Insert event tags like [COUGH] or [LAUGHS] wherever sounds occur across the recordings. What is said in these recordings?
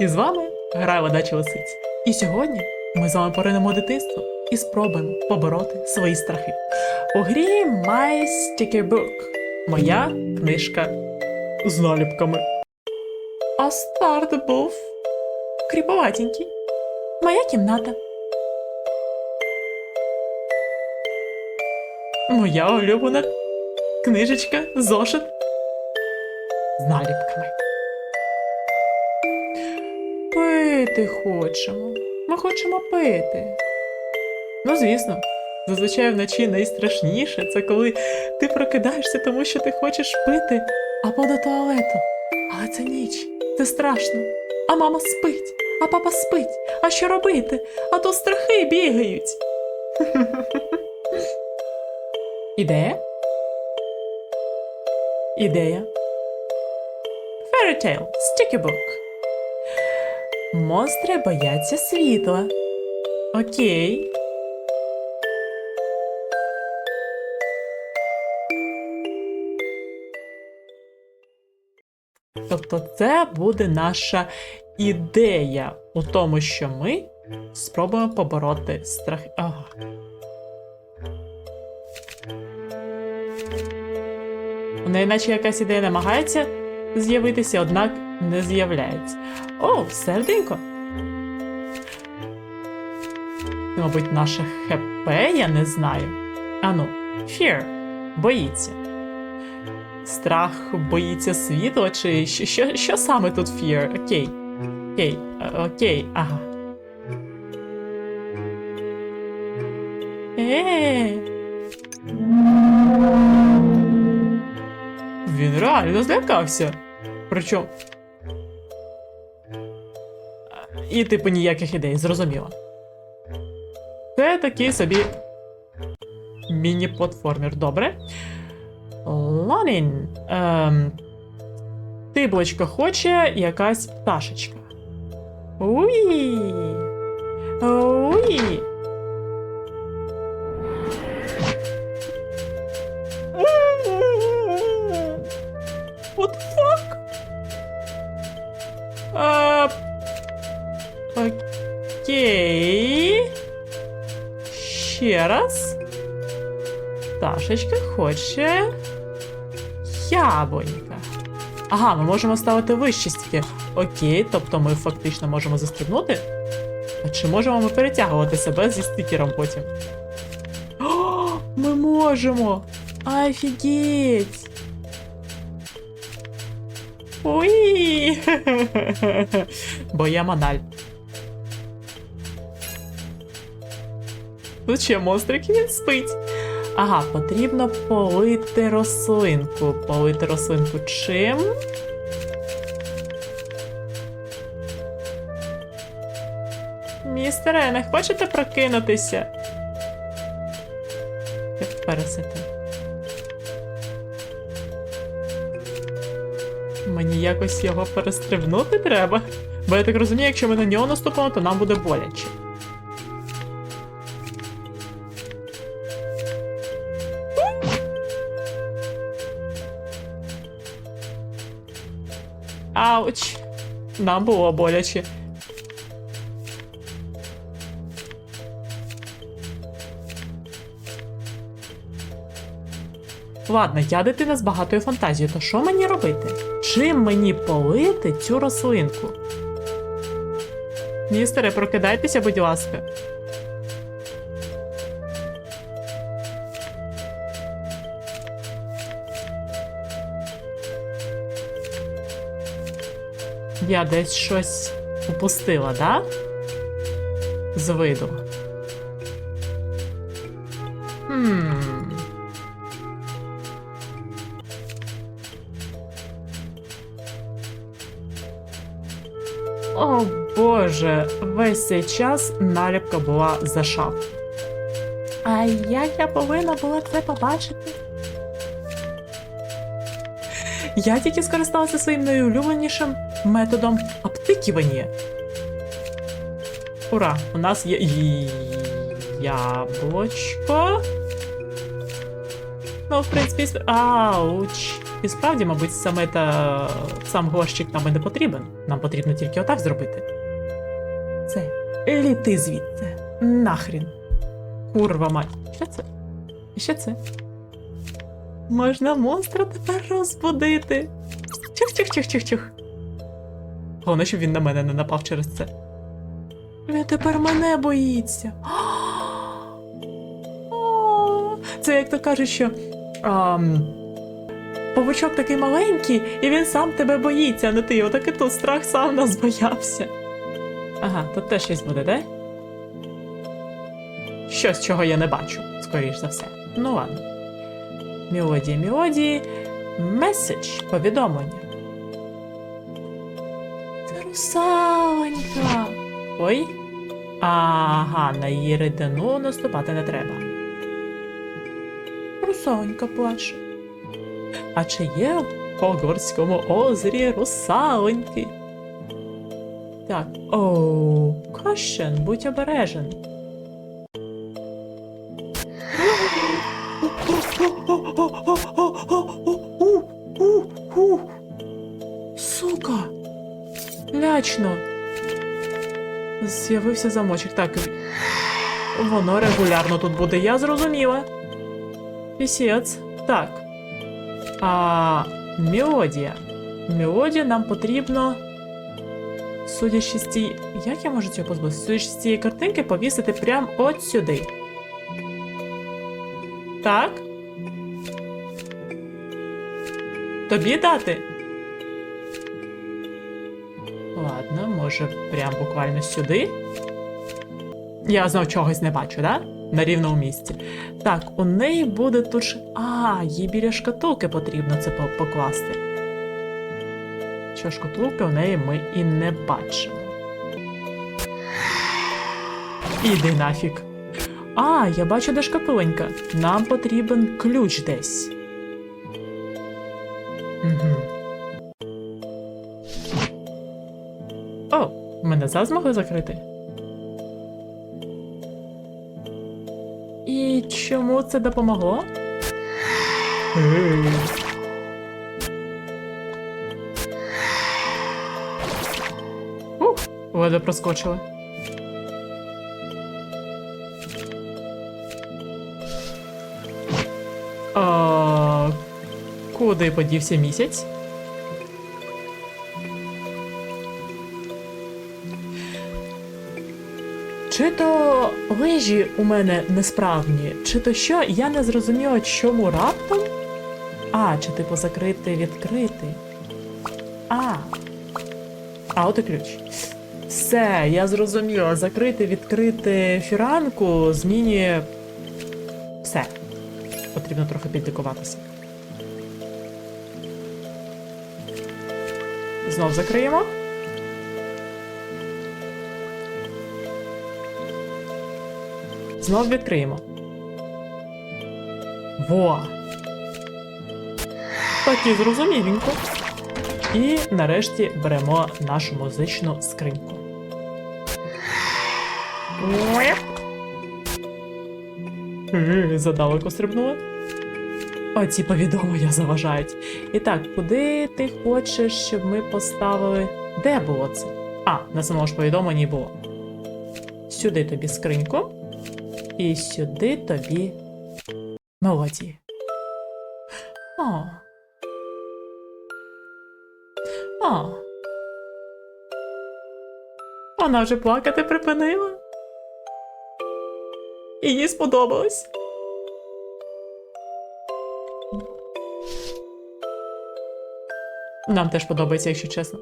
І з вами грає Водача Лисиць. І сьогодні ми з вами поринемо дитинство і спробуємо побороти свої страхи. У грі My Sticker Book. Моя книжка з наліпками. А старт був кріповатенький. Моя кімната. Моя улюблена книжечка, зошит з наліпками. Пити хочемо. Ми хочемо пити. Ну, звісно, зазвичай вночі найстрашніше це коли ти прокидаєшся, тому що ти хочеш пити або до туалету. Але це ніч, це страшно. А мама спить, а папа спить. А що робити? А то страхи бігають. [LAUGHS] Ідея? Ідея. Fairy Tale Sticky Book. Монстри бояться світла. Окей. Тобто це буде наша ідея у тому, що ми спробуємо побороти страх. Ага. У неї якась ідея намагається з'явитися, однак не з'являється. О, серденько. Мабуть, наше ХП, я не знаю. Ану, fear. Боїться. Страх боїться світла, чи що, що, що саме тут fear? Окей. Окей, е, окей, ага. Е. Він реально злякався. Причому. І, типу, ніяких ідей, зрозуміло. Це такий собі міні-платформер, добре. Ланін. Ем, тиблочка хоче якась пташечка. Уї. Уї. Ще раз. Пташечка хоче. Яблунька. Ага, ми можемо ставити вище стільки. Окей, тобто ми фактично можемо застрибнути. А чи можемо ми перетягувати себе зі стикером потім? О, ми можемо! Офігеть! Уї! [LAUGHS] Бо я мональ. Ще монстрик він спить. Ага, потрібно полити рослинку. Полити рослинку чим? Містере, не хочете прокинутися? Як пересити. Мені якось його перестрибнути треба. Бо я так розумію, якщо ми на нього наступимо, то нам буде боляче. Нам було боляче. Ладно, я дитина з багатою фантазією, то що мені робити? Чим мені полити цю рослинку? Містере, прокидайтеся, будь ласка. Я десь щось упустила, да? З виду. Хм. О боже, весь цей час наліпка була за шаф. А як я повинна була це побачити? Я тільки скористалася своїм найулюбленішим методом обтикування. Ура! У нас є яблочко. Ну, в принципі, ауч. І справді, мабуть, саме та сам горщик нам і не потрібен. Нам потрібно тільки отак зробити. Це літи звідти. Нахрін. Курва мать. Що це? І ще це. Можна монстра тепер розбудити. Чих-чих-чих-чих-чих. Головне, щоб він на мене не напав через це. Він тепер мене боїться. [GASPS] Це як то кажуть, що. ам, Павучок такий маленький, і він сам тебе боїться, а не ти. Отак і тут страх сам нас боявся. Ага, тут теж щось буде, де? Щось, чого я не бачу, скоріш за все. Ну ладно. Мелодії, мелодії. Меседж, повідомлення. Це русалонька. Ой. Ага, на її рідину наступати не треба. Русалонька плаче. А чи є в Хогвартському озері русалоньки? Так, оу, Кощен, будь обережен. З'явився замочок. Так. Воно регулярно тут буде, я зрозуміла. Пісець. Так. А мелодія. Мелодія нам потрібно. Судячи з цієї. Як я можу цього позбутися? Судячи з цієї картинки, повісити прямо от сюди. Так. Тобі дати? Ладно, може, прям буквально сюди. Я знов чогось не бачу, да? На рівному місці. Так, у неї буде тут. ж- А, їй біля шкатулки потрібно це покласти. Що шкатулки у неї ми і не бачимо. Іди нафіг. А, я бачу, де шкатуленька. Нам потрібен ключ десь. Угу. Мене змогли закрити. І чому це допомогло? Ух, ледве проскочили. А, куди подівся місяць? Чи то лижі у мене несправні, чи то що, я не зрозуміла, чому раптом. А, чи типу закрити, відкрити. А. А, от і ключ. Все, я зрозуміла. Закрити, відкрити фіранку змінює. Все. Потрібно трохи підлікуватися. Знов закриємо. Знов відкриємо. Во! Так і зрозуміленько. І нарешті беремо нашу музичну скриньку. Задалеко стрибнула. Оці повідомлення заважають. І так, куди ти хочеш, щоб ми поставили. Де було це? А, на самому ж повідомленні було. Сюди тобі скриньку. І сюди тобі мелодії. О. О. Вона вже плакати припинила. І їй сподобалось. Нам теж подобається, якщо чесно.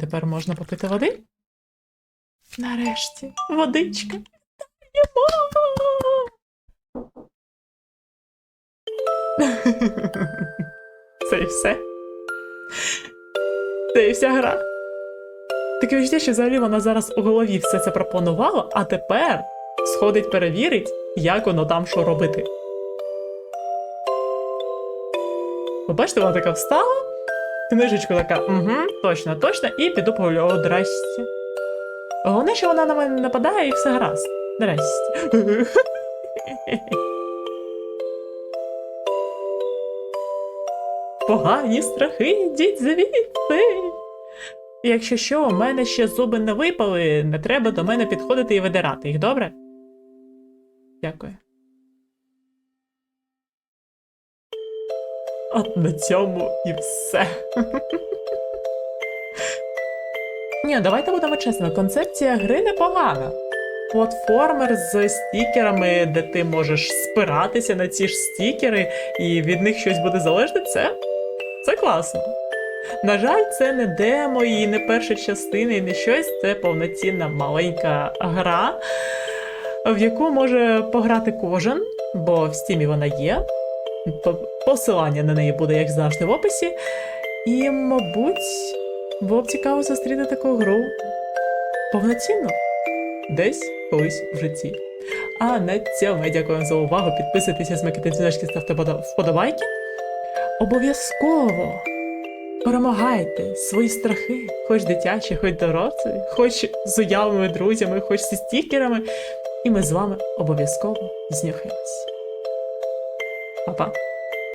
Тепер можна попити води. Нарешті, водичка. Це і все. Це і вся гра. Таке відчуття, що взагалі вона зараз у голові все це пропонувала, а тепер сходить перевірить, як воно там що робити. Ви бачите, вона така встала, книжечку така, угу, точно, точно, і піду погуляю. О, здрасте. Головне, що вона на мене не нападає і все гаразд. Здрасте. [LAUGHS] Погані страхи, йдіть звідси. Якщо що, у мене ще зуби не випали, не треба до мене підходити і видирати їх, добре? Дякую. От на цьому і все. Ні, давайте будемо чесно, концепція гри непогана. Платформер з стікерами, де ти можеш спиратися на ці ж стікери, і від них щось буде залежати, це, це класно. На жаль, це не демо і не перша частина, і не щось, це повноцінна маленька гра, в яку може пограти кожен, бо в стімі вона є. По- Посилання на неї буде, як завжди, в описі. І, мабуть, було б цікаво зустріти таку гру повноцінно десь колись в житті. А на цьому я дякую вам за увагу. Підписуйтеся, смикайте дзвіночки, ставте вподобайки. Обов'язково перемагайте свої страхи, хоч дитячі, хоч дорослі, хоч з уявними друзями, хоч зі стікерами. І ми з вами обов'язково знюхаємось. Па-па!